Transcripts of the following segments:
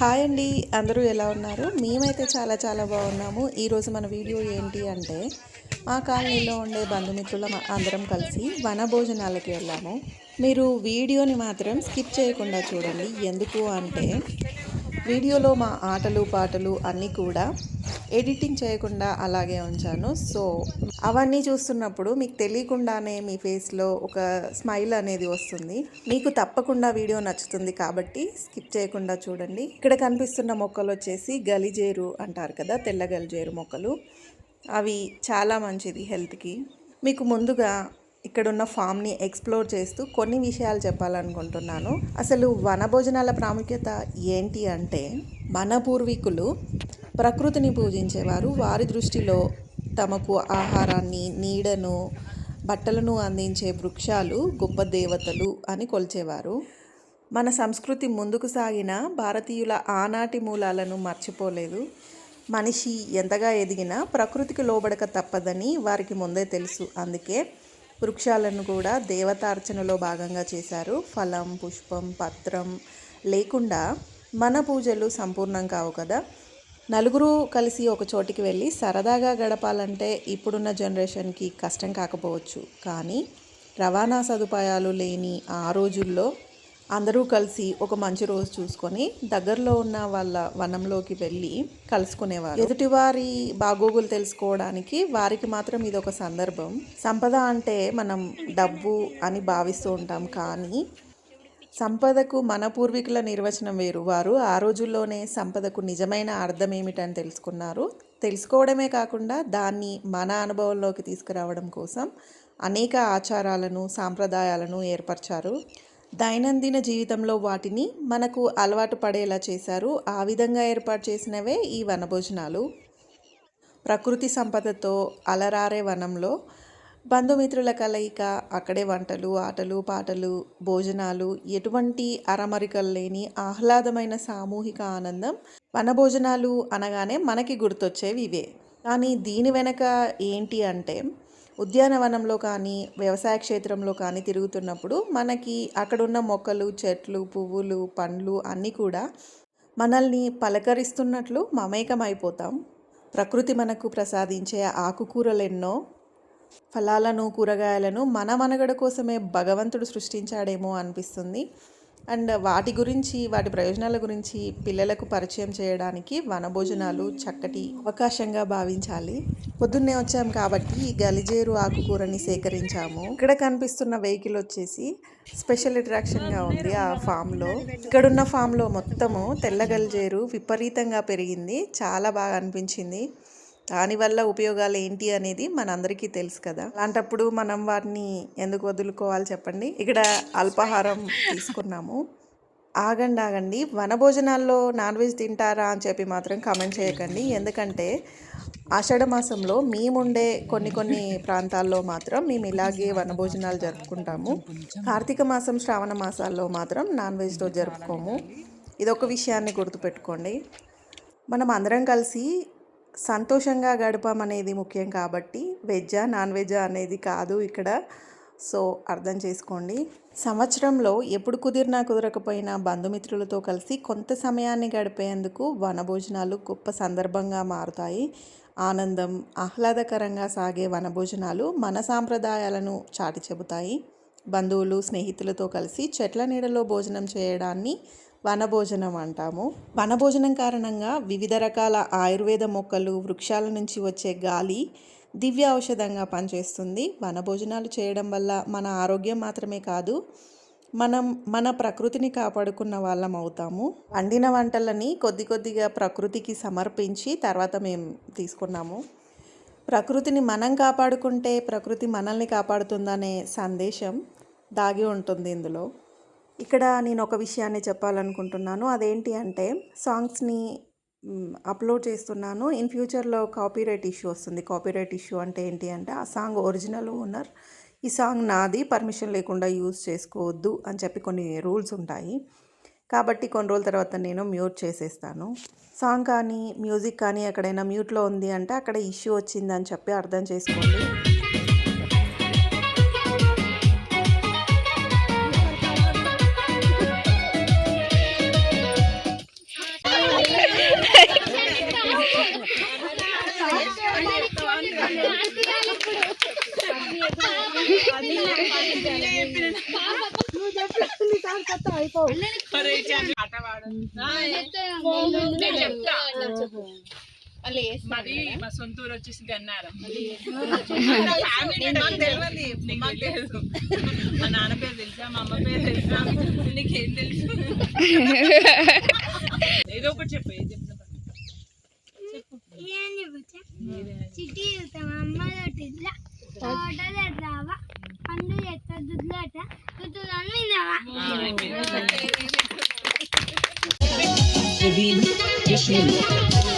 Hi అండి అందరూ ఎలా ఉన్నారు? మేమైతే చాలా చాలా బాగున్నాము. ఈరోజు మన వీడియో ఏంటి అంటే మా కాలనీలో ఉండే బంధుమిత్రుల అందరం కలిసి వన భోజనాలకి వెళ్ళాము. మీరు వీడియోని మాత్రం స్కిప్ చేయకుండా చూడండి. ఎందుకు అంటే వీడియోలో మా ఆటలు పాటలు అన్నీ కూడా ఎడిటింగ్ చేయకుండా అలాగే ఉంచాను. సో అవన్నీ చూస్తున్నప్పుడు మీకు తెలియకుండానే మీ ఫేస్లో ఒక స్మైల్ అనేది వస్తుంది. మీకు తప్పకుండా వీడియో నచ్చుతుంది కాబట్టి స్కిప్ చేయకుండా చూడండి. ఇక్కడ కనిపిస్తున్న మొక్కలు వచ్చేసి గలిజేరు అంటారు కదా తెల్ల గలిజేరు మొక్కలు. అవి చాలా మంచిది హెల్త్కి. మీకు ముందుగా ఇక్కడున్న ఫామ్ని ఎక్స్ప్లోర్ చేస్తూ కొన్ని విషయాలు చెప్పాలనుకుంటున్నాను. అసలు వనభోజనాల ప్రాముఖ్యత ఏంటి అంటే మన పూర్వీకులు ప్రకృతిని పూజించేవారు. వారి దృష్టిలో తమకు ఆహారాన్ని నీడను బట్టలను అందించే వృక్షాలు గొప్ప దేవతలు అని కొలిచేవారు. మన సంస్కృతి ముందుకు సాగిన భారతీయుల ఆనాటి మూలాలను మర్చిపోలేదు. మనిషి ఎంతగా ఎదిగినా ప్రకృతికి లోబడక తప్పదని వారికి ముందే తెలుసు. అందుకే వృక్షాలను కూడా దేవతార్చనలో భాగంగా చేశారు. ఫలం పుష్పం పత్రం లేకుండా మన పూజలు సంపూర్ణం కావు కదా. నలుగురు కలిసి ఒక చోటికి వెళ్ళి సరదాగా గడపాలంటే ఇప్పుడున్న జనరేషన్కి కష్టం కాకపోవచ్చు. కానీ రవాణా సదుపాయాలు లేని ఆ రోజుల్లో అందరూ కలిసి ఒక మంచి రోజు చూసుకొని దగ్గరలో ఉన్న వాళ్ళ వనంలోకి వెళ్ళి కలుసుకునేవారు. ఎదుటివారి బాగోగులు తెలుసుకోవడానికి వారికి మాత్రం ఇది ఒక సందర్భం. సంపద అంటే మనం డబ్బు అని భావిస్తూ ఉంటాం కానీ సంపదకు మన పూర్వీకుల నిర్వచనం వేరు. వారు ఆ రోజుల్లోనే సంపదకు నిజమైన అర్థం ఏమిటని తెలుసుకున్నారు. తెలుసుకోవడమే కాకుండా దాన్ని మన అనుభవంలోకి తీసుకురావడం కోసం అనేక ఆచారాలను సాంప్రదాయాలను ఏర్పరిచారు. దైనందిన జీవితంలో వాటిని మనకు అలవాటు పడేలా చేశారు. ఆ విధంగా ఏర్పాటు చేసినవే ఈ వనభోజనాలు. ప్రకృతి సంపదతో అలరారే వనంలో బంధుమిత్రుల కలయిక అక్కడే వంటలు ఆటలు పాటలు భోజనాలు ఎటువంటి అరమరికలు లేని ఆహ్లాదమైన సామూహిక ఆనందం వనభోజనాలు అనగానే మనకి గుర్తొచ్చేవి ఇవే. కానీ దీని వెనక ఏంటి అంటే ఉద్యానవనంలో కానీ వ్యవసాయ క్షేత్రంలో కానీ తిరుగుతున్నప్పుడు మనకి అక్కడున్న మొక్కలు చెట్లు పువ్వులు పండ్లు అన్నీ కూడా మనల్ని పలకరిస్తున్నట్లు మమేకమైపోతాం. ప్రకృతి మనకు ప్రసాదించే ఆకుకూరలు ఎన్నో ఫలాలను కూరగాయలను మన మనగడ కోసమే భగవంతుడు సృష్టించాడేమో అనిపిస్తుంది. అండ్ వాటి గురించి వాటి ప్రయోజనాల గురించి పిల్లలకు పరిచయం చేయడానికి వనభోజనాలు చక్కటి అవకాశంగా భావించాలి. పొద్దున్నే వచ్చాం కాబట్టి గలిజేరు ఆకుకూరని సేకరించాము. ఇక్కడ కనిపిస్తున్న వెహికల్ వచ్చేసి స్పెషల్ అట్రాక్షన్గా ఉంది ఆ ఫామ్లో. ఇక్కడున్న ఫామ్లో మొత్తము తెల్ల గలిజేరు విపరీతంగా పెరిగింది. చాలా బాగా అనిపించింది. దానివల్ల ఉపయోగాలు ఏంటి అనేది మనందరికీ తెలుసు కదా. అలాంటప్పుడు మనం వాటిని ఎందుకు వదులుకోవాలి చెప్పండి? ఇక్కడ అల్పాహారం తీసుకున్నాము. ఆగండి ఆగండి. వనభోజనాల్లో నాన్ వెజ్ తింటారా అని చెప్పి మాత్రం కామెంట్ చేయకండి. ఎందుకంటే ఆషాఢ మాసంలో మేముండే కొన్ని కొన్ని ప్రాంతాల్లో మాత్రం మేము ఇలాగే వనభోజనాలు జరుపుకుంటాము. కార్తీక మాసం శ్రావణ మాసాల్లో మాత్రం నాన్ వెజ్తో జరుపుకోము. ఇదొక విషయాన్ని గుర్తుపెట్టుకోండి. మనం అందరం కలిసి సంతోషంగా గడపమనేది ముఖ్యం కాబట్టి వెజ్జా నాన్ వెజ్జా అనేది కాదు ఇక్కడ. సో అర్థం చేసుకోండి. సంవత్సరంలో ఎప్పుడు కుదిరినా కుదరకపోయినా బంధుమిత్రులతో కలిసి కొంత సమయాన్ని గడిపేందుకు వనభోజనాలు గొప్ప సందర్భంగా మారుతాయి. ఆనందం ఆహ్లాదకరంగా సాగే వనభోజనాలు మన సాంప్రదాయాలను చాటి చెబుతాయి బంధువులు స్నేహితులతో కలిసి చెట్ల నీడలో భోజనం చేయడాన్ని వనభోజనం అంటాము. వనభోజనం కారణంగా వివిధ రకాల ఆయుర్వేద మొక్కలు వృక్షాల నుంచి వచ్చే గాలి దివ్య ఔషధంగా పనిచేస్తుంది. వనభోజనాలు చేయడం వల్ల మన ఆరోగ్యం మాత్రమే కాదు మనం మన ప్రకృతిని కాపాడుకున్న వాళ్ళం అవుతాము. వండిన వంటలని కొద్ది కొద్దిగా ప్రకృతికి సమర్పించి తర్వాత మేము తీసుకున్నాము. ప్రకృతిని మనం కాపాడుకుంటే ప్రకృతి మనల్ని కాపాడుతుందనే సందేశం దాగి ఉంటుంది ఇందులో. ఇక్కడ నేను ఒక విషయాన్ని చెప్పాలనుకుంటున్నాను. అదేంటి అంటే సాంగ్స్ని అప్లోడ్ చేస్తున్నాను. ఇన్ ఫ్యూచర్లో కాపీరైట్ ఇష్యూ వస్తుంది. కాపీరైట్ ఇష్యూ అంటే ఏంటి అంటే ఆ సాంగ్ ఒరిజినల్ ఓనర్ ఈ సాంగ్ నాది పర్మిషన్ లేకుండా యూజ్ చేసుకోవద్దు అని చెప్పి కొన్ని రూల్స్ ఉంటాయి. కాబట్టి కొన్ని రోజుల తర్వాత నేను మ్యూట్ చేసేస్తాను. సాంగ్ కానీ మ్యూజిక్ కానీ ఎక్కడైనా మ్యూట్లో ఉంది అంటే అక్కడ ఇష్యూ వచ్చిందని చెప్పి అర్థం చేసుకోండి. మరి మా సొంత ఊరు వచ్చేసి గన్నారం ఫ్యామిలీ నాకు తెలియదు మాకు తెలుసు. మా నాన్న పేరు తెలుసా? మా అమ్మ పేరు తెలుసా? నీకేం తెలుసు? ఏదో ఒకటి చెప్పు ఏం చెప్తున్నా ఏం చెప్పచ్చా చిట్టి వెళ్తాం అమ్మతోటి ఇట్లా తోటలు ఎట్లావా పండు ఎట్లా దుడ్లు ఎట్లా దుడ్లు అమ్మినావా ఏదైనా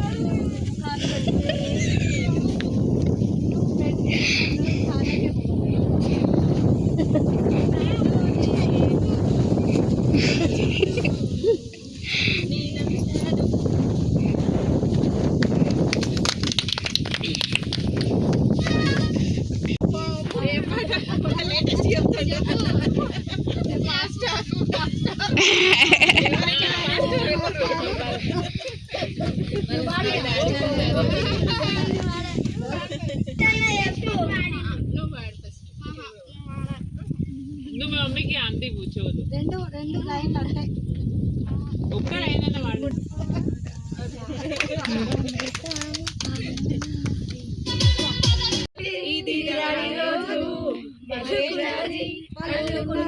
జోజో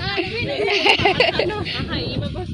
啊，对对对，啊，嗨，你们。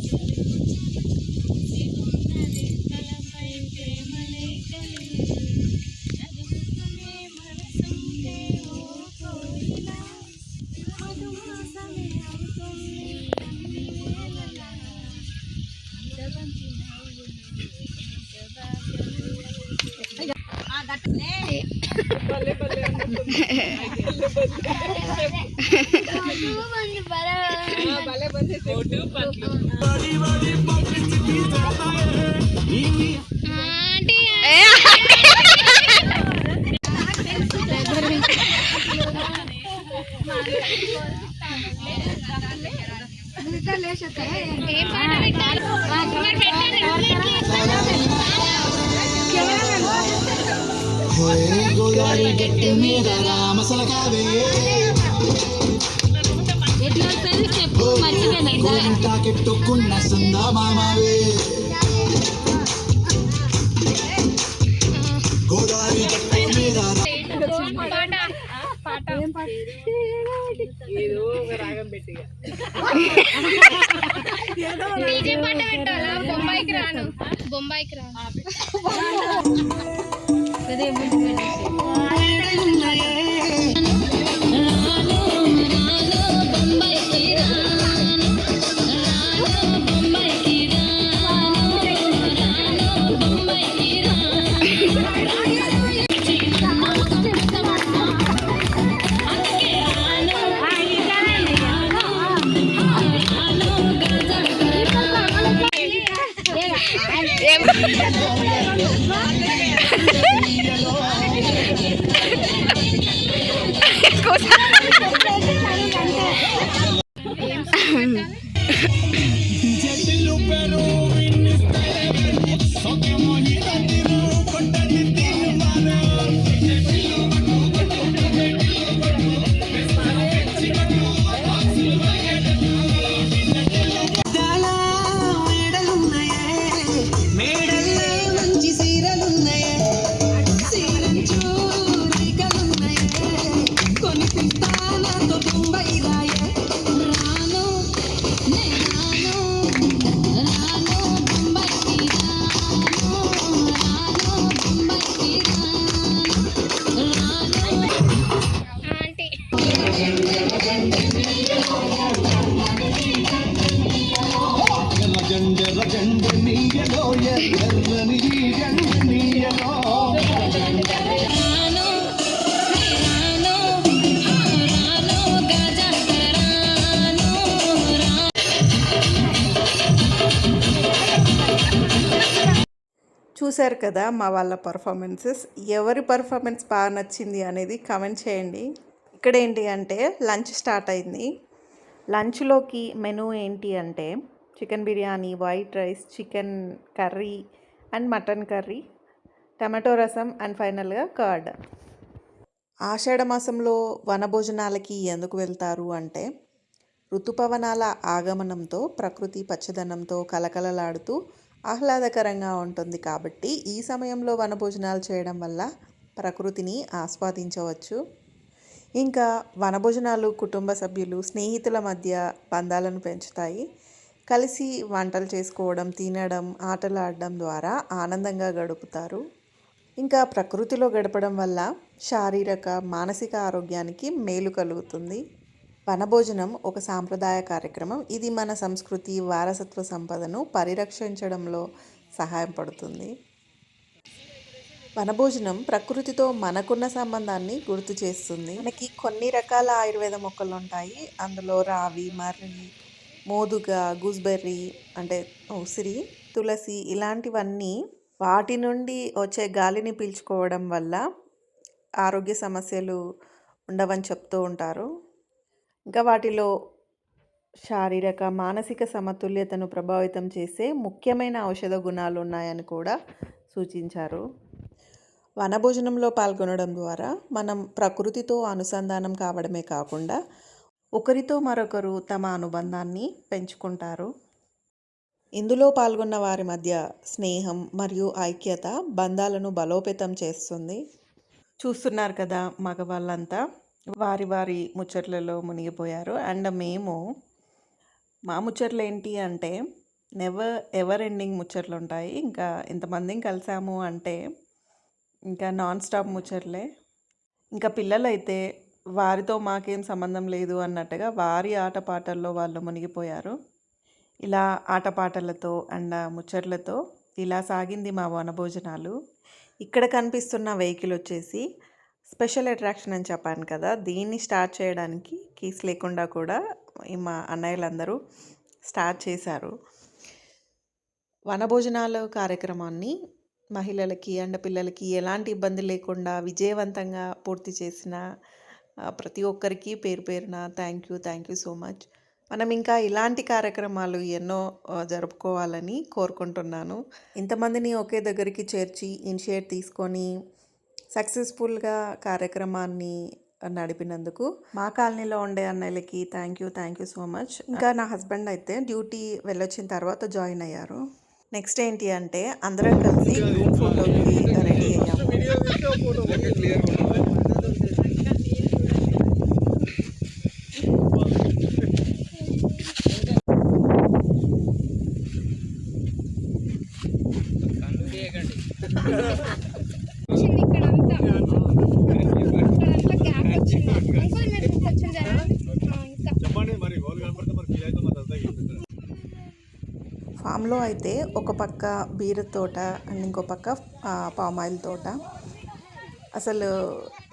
ఏం పాట పెట్టాలి గోదావరి గట్టి మీద రామసలకావే కెట్టుకున్న సుందా మామావే గోదావరి గట్టి మీద ఏదో ఒక రాగం పెట్టి డీజే పాట పెట్టాలా బొంబాయికి రాను. బొంబాయికి రాను. చూశారు కదా మా వాళ్ళ పర్ఫార్మెన్సెస్ ఎవరి పర్ఫార్మెన్స్ బాగా నచ్చింది అనేది కమెంట్ చేయండి. ఇక్కడ ఏంటి అంటే లంచ్ స్టార్ట్ అయింది. లంచ్లోకి మెనూ ఏంటి అంటే chicken biryani white rice chicken curry and mutton curry tomato rasam and ఫైనల్గా కర్డ్ ఆషాఢ మాసంలో వనభోజనాలకి ఎందుకు వెళ్తారు అంటే ఋతుపవనాల ఆగమనంతో ప్రకృతి పచ్చదనంతో కలకలలాడుతూ ఆహ్లాదకరంగా ఉంటుంది కాబట్టి ఈ సమయంలో వనభోజనాలు చేయడం వల్ల ప్రకృతిని ఆస్వాదించవచ్చు. ఇంకా వనభోజనాలు కుటుంబ సభ్యులు స్నేహితుల మధ్య బంధాలను పెంచుతాయి. కలిసి వంటలు చేసుకోవడం తినడం ఆటలాడడం ద్వారా ఆనందంగా గడుపుతారు. ఇంకా ప్రకృతిలో గడపడం వల్ల శారీరక మానసిక ఆరోగ్యానికి మేలు కలుగుతుంది. వనభోజనం ఒక సాంప్రదాయ కార్యక్రమం. ఇది మన సంస్కృతి వారసత్వ సంపదను పరిరక్షించడంలో సహాయపడుతుంది వనభోజనం ప్రకృతితో మనకున్న సంబంధాన్ని గుర్తు చేస్తుంది. మనకి కొన్ని రకాల ఆయుర్వేద మొక్కలు ఉంటాయి. అందులో రావి మర్రి మోదుగ గూస్బెర్రీ అంటే ఉసిరి తులసి ఇలాంటివన్నీ వాటి నుండి వచ్చే గాలిని పీల్చుకోవడం వల్ల ఆరోగ్య సమస్యలు ఉండవని చెప్తూ ఉంటారు. ఇంకా వాటిలో శారీరక మానసిక సమతుల్యతను ప్రభావితం చేసే ముఖ్యమైన ఔషధ గుణాలు ఉన్నాయని కూడా సూచించారు. వనభోజనంలో పాల్గొనడం ద్వారా మనం ప్రకృతితో అనుసంధానం కావడమే కాకుండా ఒకరితో మరొకరు తమ అనుబంధాన్ని పెంచుకుంటారు. ఇందులో పాల్గొన్న వారి మధ్య స్నేహం మరియు ఐక్యత బంధాలను బలోపేతం చేస్తుంది. చూస్తున్నారు కదా మగవాళ్ళంతా. వారి వారి ముచ్చట్లలో మునిగిపోయారు. అండ్ మేము మా ముచ్చట్లు ఏంటి అంటే నెవర్ ఎవర్ ఎండింగ్ ముచ్చట్లు ఉంటాయి ఇంకా ఇంతమందిని కలిసాము అంటే ఇంకా నాన్ స్టాప్ ముచ్చట్లే. ఇంకా పిల్లలైతే వారితో మాకేం సంబంధం లేదు అన్నట్టుగా వారి ఆటపాటల్లో వాళ్ళు మునిగిపోయారు. ఇలా ఆటపాటలతో అండ్ ముచ్చట్లతో ఇలా సాగింది మా వనభోజనాలు. ఇక్కడ కనిపిస్తున్న వెహికల్ వచ్చేసి స్పెషల్ అట్రాక్షన్ అని చెప్పాను కదా దీన్ని స్టార్ట్ చేయడానికి కీస్ లేకుండా కూడా మా అన్నయ్యలందరూ స్టార్ట్ చేశారు. వనభోజనాల కార్యక్రమాన్ని మహిళలకి అండ్ పిల్లలకి ఎలాంటి ఇబ్బంది లేకుండా విజయవంతంగా పూర్తి చేసిన ప్రతి ఒక్కరికి పేరు పేరున thank you thank you so much మనం ఇంకా ఇలాంటి కార్యక్రమాలు ఎన్నో జరుపుకోవాలని కోరుకుంటున్నాను. ఇంతమందిని ఒకే దగ్గరికి చేర్చి ఇనిషియేట్ తీసుకొని సక్సెస్ఫుల్గా కార్యక్రమాన్ని నడిపినందుకు మా కాలనీలో ఉండే అన్నయ్యలకి thank you thank you so much ఇంకా నా హస్బెండ్ అయితే డ్యూటీ వెళ్ళొచ్చిన తర్వాత జాయిన్ అయ్యారు. నెక్స్ట్ ఏంటి అంటే అందరం కలిసి గ్రూప్ ఫోటోకి రెడీ అయ్యాము వచ్చింది ఇక్కడ అంతా ఇక్కడంతా గ్యాప్ వచ్చింది అంకుల్ మీరు కొంచెం జరగండి ఆ, ఇంకా ఫామ్లో అయితే ఒక పక్క బీర తోట అండ్ ఇంకో పక్క పామాయిల్ పామ్ ఆయిల్ తోట. అసలు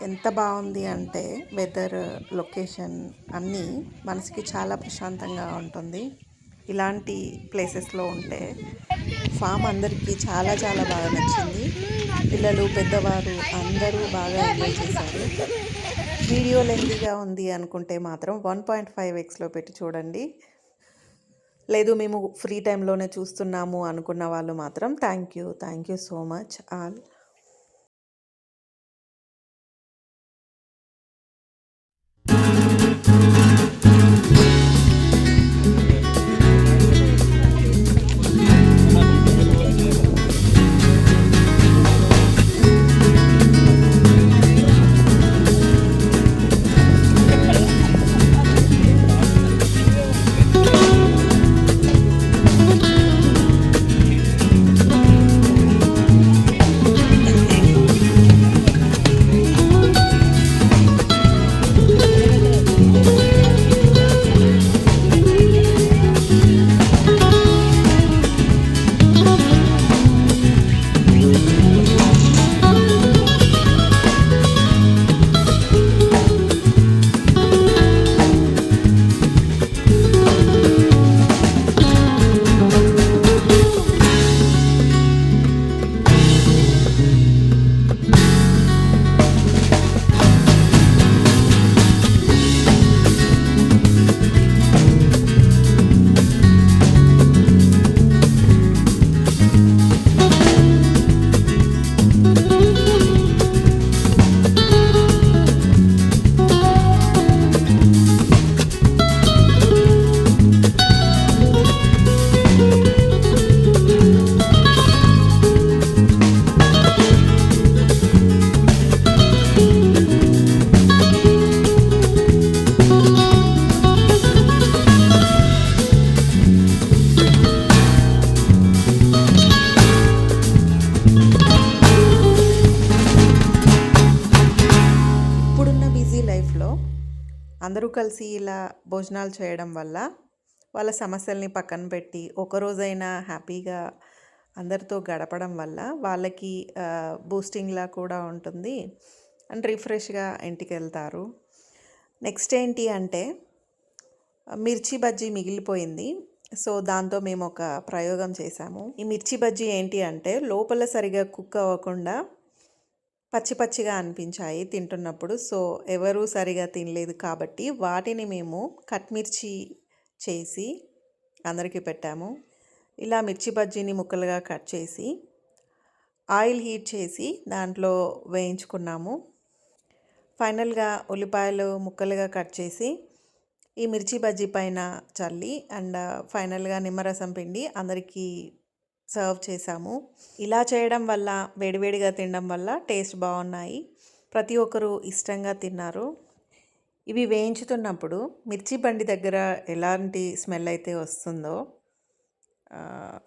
ఎంత బాగుంది అంటే వెదర్ లొకేషన్ అన్నీ మనసుకి చాలా ప్రశాంతంగా ఉంటుంది. ఇలాంటి ప్లేసెస్లో ఉంటే ఫామ్ అందరికీ చాలా చాలా బాగా నచ్చింది. పిల్లలు పెద్దవారు అందరూ బాగా ఎంజాయ్ చేశారు. వీడియో లెందీగా ఉంది అనుకుంటే మాత్రం వన్ పాయింట్ ఫైవ్ ఎక్స్లో పెట్టి చూడండి. లేదు మేము ఫ్రీ టైంలోనే చూస్తున్నాము అనుకున్న వాళ్ళు మాత్రం thank you thank you so much all. అందరూ కలిసి ఇలా భోజనాలు చేయడం వల్ల వాళ్ళ సమస్యల్ని పక్కన పెట్టి ఒకరోజైనా హ్యాపీగా అందరితో గడపడం వల్ల వాళ్ళకి బూస్టింగ్లా కూడా ఉంటుంది. అండ్ రిఫ్రెష్గా ఇంటికి వెళ్తారు. నెక్స్ట్ ఏంటి అంటే మిర్చి బజ్జీ మిగిలిపోయింది. సో దాంతో మేము ఒక ప్రయోగం చేశాము. ఈ మిర్చి బజ్జీ ఏంటి అంటే లోపల సరిగా కుక్ అవ్వకుండా పచ్చి పచ్చిగా అనిపించాయి తింటున్నప్పుడు. సో ఎవరూ సరిగా తినలేదు కాబట్టి వాటిని మేము కట్ మిర్చి చేసి అందరికీ పెట్టాము. ఇలా మిర్చి బజ్జీని ముక్కలుగా కట్ చేసి ఆయిల్ హీట్ చేసి దాంట్లో వేయించుకున్నాము. ఫైనల్గా ఉల్లిపాయలు ముక్కలుగా కట్ చేసి ఈ మిర్చి బజ్జీ పైన చల్లి అండ్ ఫైనల్గా నిమ్మరసం పిండి అందరికీ సర్వ్ చేసాము ఇలా చేయడం వల్ల వేడివేడిగా తినడం వల్ల టేస్ట్ బాగున్నాయి. ప్రతి ఒక్కరూ ఇష్టంగా తిన్నారు. ఇవి వేయించుతున్నప్పుడు మిర్చి బండి దగ్గర ఎలాంటి స్మెల్ అయితే వస్తుందో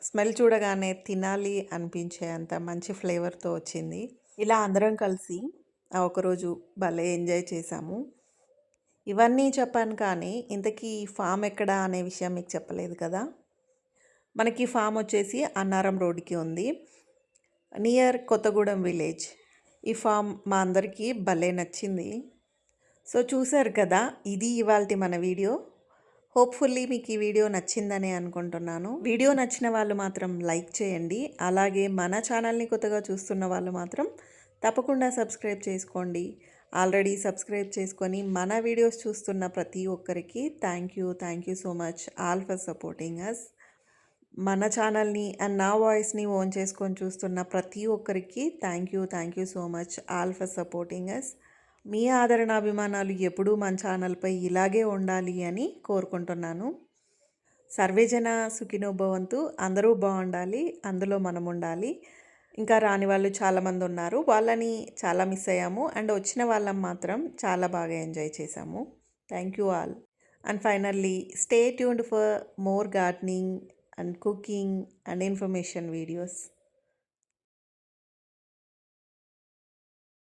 స్మెల్ చూడగానే తినాలి అనిపించే అంత మంచి ఫ్లేవర్తో వచ్చింది. ఇలా అందరం కలిసి ఆ ఒకరోజు భలే ఎంజాయ్ చేసాము ఇవన్నీ చెప్పాను కానీ ఇంతకీ ఫామ్ ఎక్కడ అనే విషయం మీకు చెప్పలేదు కదా? మనకి ఫామ్ వచ్చేసి అన్నారం రోడ్కి ఉంది. Near Kothagudem village. ఈ ఫామ్ మా అందరికీ భలే నచ్చింది. సో చూశారు కదా ఇది ఇవాళ మన వీడియో. హోప్ఫుల్లీ మీకు ఈ వీడియో నచ్చిందని అనుకుంటున్నాను. వీడియో నచ్చిన వాళ్ళు మాత్రం లైక్ చేయండి. అలాగే మన ఛానల్ని కొత్తగా చూస్తున్న వాళ్ళు మాత్రం తప్పకుండా సబ్స్క్రైబ్ చేసుకోండి. ఆల్రెడీ సబ్స్క్రైబ్ చేసుకొని మన వీడియోస్ చూస్తున్న ప్రతి ఒక్కరికి thank you thank you so much all for supporting us మన ఛానల్ని అండ్ నా వాయిస్ని ఓన్ చేసుకొని చూస్తున్న ప్రతి ఒక్కరికి thank you thank you so much all for supporting us మీ ఆదరణ అభిమానాలు ఎప్పుడూ మన ఛానల్పై ఇలాగే ఉండాలి అని కోరుకుంటున్నాను. సర్వేజన సుఖినోభవంతు అందరూ బాగుండాలి అందులో మనం ఉండాలి. ఇంకా రాని వాళ్ళు చాలామంది ఉన్నారు వాళ్ళని చాలా మిస్ అయ్యాము అండ్ వచ్చిన వాళ్ళం మాత్రం చాలా బాగా ఎంజాయ్ చేసాము thank you all and finally stay tuned for more gardening and cooking and information videos